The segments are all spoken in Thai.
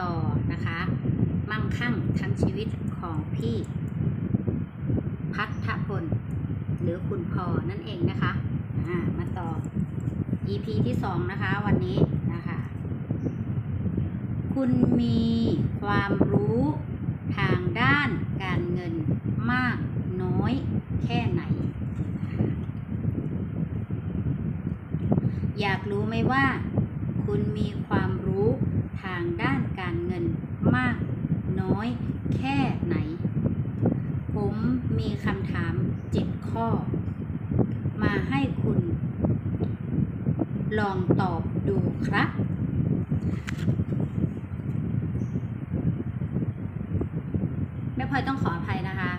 ต่อนะคะ มั่งคั่งทั้งชีวิตของพี่พัฒพล หรือคุณพอนั่นเองนะคะมาต่อ EP ที่สองนะคะ วันนี้นะคะ คุณมีความรู้ทางด้านการเงินมากน้อยแค่ไหน อยากรู้ไหมว่า คุณมีความรู้ทางด้านการเงินมากน้อยแค่ไหน ผมมีคำถามเจ็ดข้อ มาให้คุณ ลองตอบดูครับ แม่พลอยต้องขออภัยนะคะ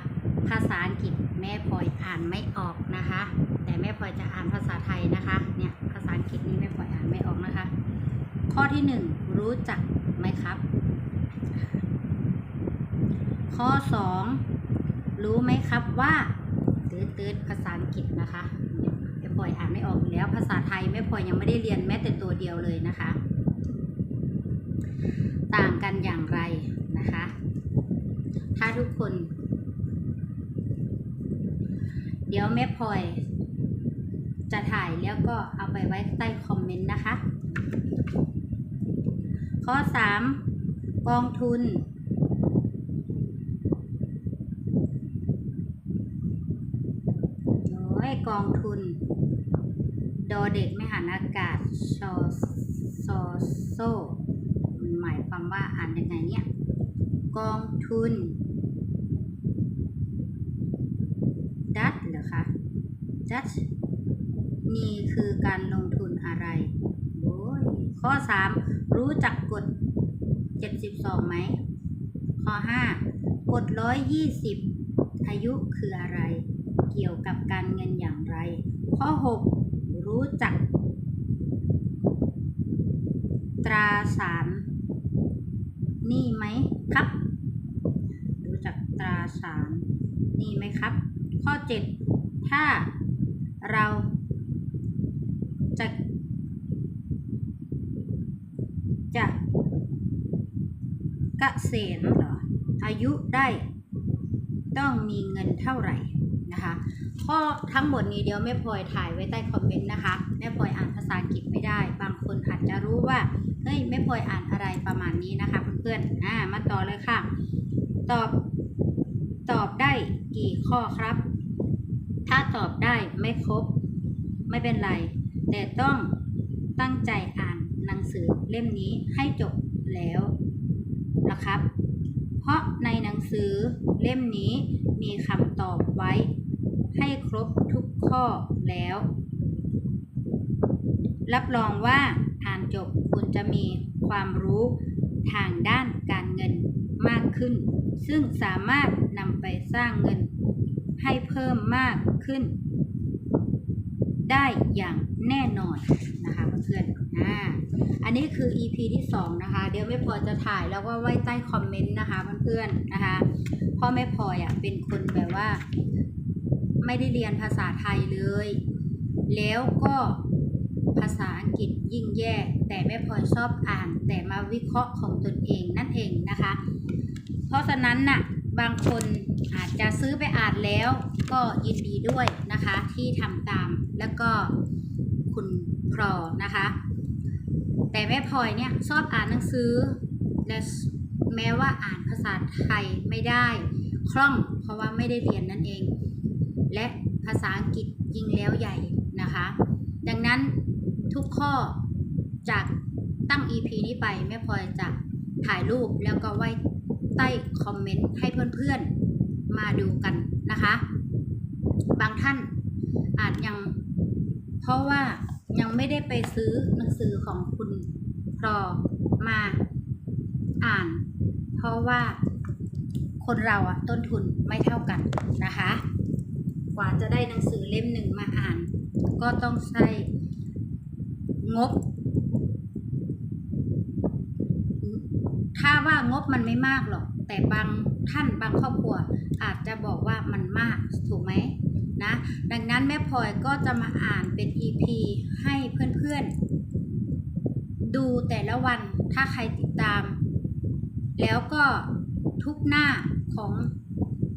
ภาษาอังกฤษแม่พลอยอ่านไม่ออกนะคะ แต่แม่พลอยจะอ่านภาษาไทยนะคะ ข้อที่หนึ่งรู้จักไหมครับ ข้อสองรู้ไหมครับว่าตืดตืดภาษาอังกฤษนะคะแม่พลอยอ่านไม่ออกแล้ว ภาษาไทยแม่พลอยยังไม่ได้เรียนแม้แต่ตัวเดียวเลยนะคะ ต่างกันอย่างไรนะคะ ถ้าทุกคน เดี๋ยวแม่พลอยจะถ่ายแล้วก็เอาไปไว้ใต้คอมเมนต์นะคะ ข้อ 3 กองทุน โอ้ยกองทุน ดอเด็กไม่หันอากาศชอซอโซมันหมายความว่าอ่านยังไงเนี่ย กองทุน ดัตเหรอคะดัตนี่คือการลงทุนอะไร โอ้ยข้อ 3 รู้จักกฎ72ไหมข้อ5กฎ120 อายุคืออะไร เกี่ยวกับการเงินอย่างไร ข้อ 6 รู้จัก ตราสารนี่ไหมครับ รู้จักตราสารนี่ไหมครับ ข้อ 7 ถ้าเราจะ กะเกษียณเหรออายุได้ต้องมีเงินเท่าไหร่นะคะข้อทั้งหมดนี้เดี๋ยวแม่พลอยถ่ายไว้ใต้คอมเมนต์นะคะแม่พลอยอ่านภาษาอังกฤษไม่ได้ บางคนอาจจะรู้ว่าเฮ้ยแม่พลอยอ่านอะไรประมาณนี้นะคะเพื่อนๆอ่ามาต่อเลยค่ะ ตอบตอบได้กี่ข้อครับ ถ้าตอบได้ไม่ครบไม่เป็นไร แต่ต้องตั้งใจอ่านหนังสือเล่มนี้ให้จบแล้วะครับ เพราะในหนังสือเล่มนี้มีคำตอบไว้ ให้ครบทุกข้อแล้ว รับรองว่าอ่านจบคุณจะมีความรู้ทางด้านการเงินมากขึ้น ซึ่งสามารถนำไปสร้างเงินให้เพิ่มมากขึ้น ได้อย่างแน่นอนนะคะเพื่อนๆอ่าอันนี้คือ EP ที่ 2 นะคะ เดี๋ยวแม่พลอยจะถ่ายแล้วก็ไว้ใต้คอมเมนต์นะคะเพื่อนๆนะคะเพ่อแม่พลอยอะเป็นคนแบบว่า ไม่ได้เรียนภาษาไทยเลย แล้วก็ภาษาอังกฤษยิ่งแย่ แต่แม่พลอยชอบอ่าน แต่มาวิเคราะห์ของตนเองนั่นเองนะคะ เพราะฉะนั้นน่ะ บางคนอาจจะซื้อไปอ่านแล้วก็ยินดีด้วยนะคะที่ทำตามแล้วก็คุณพรอนะคะ แต่แม่พลอยเนี่ยชอบอ่านหนังสือและแม้ว่าอ่านภาษาไทยไม่ได้คล่องเพราะว่าไม่ได้เรียนนั่นเอง และภาษาอังกฤษยิ่งแล้วใหญ่นะคะ ดังนั้นทุกข้อจากตั้ง EP นี้ไปแม่พลอยจะถ่ายรูปแล้วก็ไว้ใต้ คอมเมนต์ให้เพื่อนๆมาดูกันนะคะ บางท่านอาจยังเพราะว่ายังไม่ได้ไปซื้อหนังสือของคุณพรอมาอ่าน เพราะว่าคนเราอะต้นทุนไม่เท่ากันนะคะ กว่าจะได้หนังสือเล่มหนึ่งมาอ่าน ก็ต้องใช้งบ ถ้าว่างบมันไม่มากหรอก แต่บางท่านบางครอบครัวอาจจะบอกว่ามันมากถูกไหมนะดังนั้นแม่พลอยก็จะมาอ่านเป็น EP ให้เพื่อนๆ ดูแต่ละวันถ้าใครติดตาม แล้วก็ทุกหน้าของ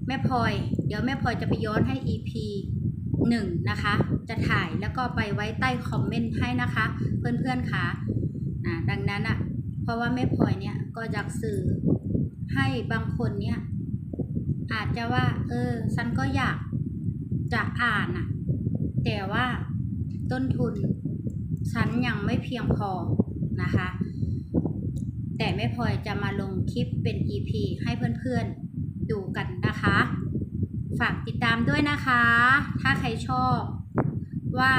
แม่พลอย เดี๋ยวแม่พลอยจะไปย้อนให้ EP หนึ่งนะคะ จะถ่ายแล้วก็ไปไว้ใต้คอมเมนต์ให้นะคะ เพื่อนๆค่ะอ่าดังนั้นอะเพราะว่าแม่พลอยเนี่ยก็อยากสื่อ ให้บางคนเนี่ยอาจจะว่า เออฉันก็อยากจะอ่านอะแต่ว่าต้นทุนฉันยังไม่เพียงพอนะคะ แต่แม่พลอจะมาลงคลิปเป็น EP ให้เพื่อนๆดูกันนะคะ ฝากติดตามด้วยนะคะ ถ้าใครชอบว่า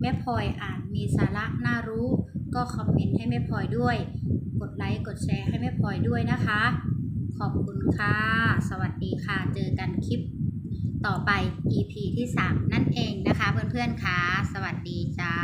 แม่พลอยอ่านมีสาระน่ารู้ ก็คอมเมนต์ให้แม่พลอยด้วย กดไลค์กดแชร์ให้แม่พลอยด้วยนะคะ ค่ะ สวัสดีค่ะ เจอกันคลิปต่อไป EP ที่ 3 นั่นเองนะคะเพื่อนๆค่ะ สวัสดีจ้า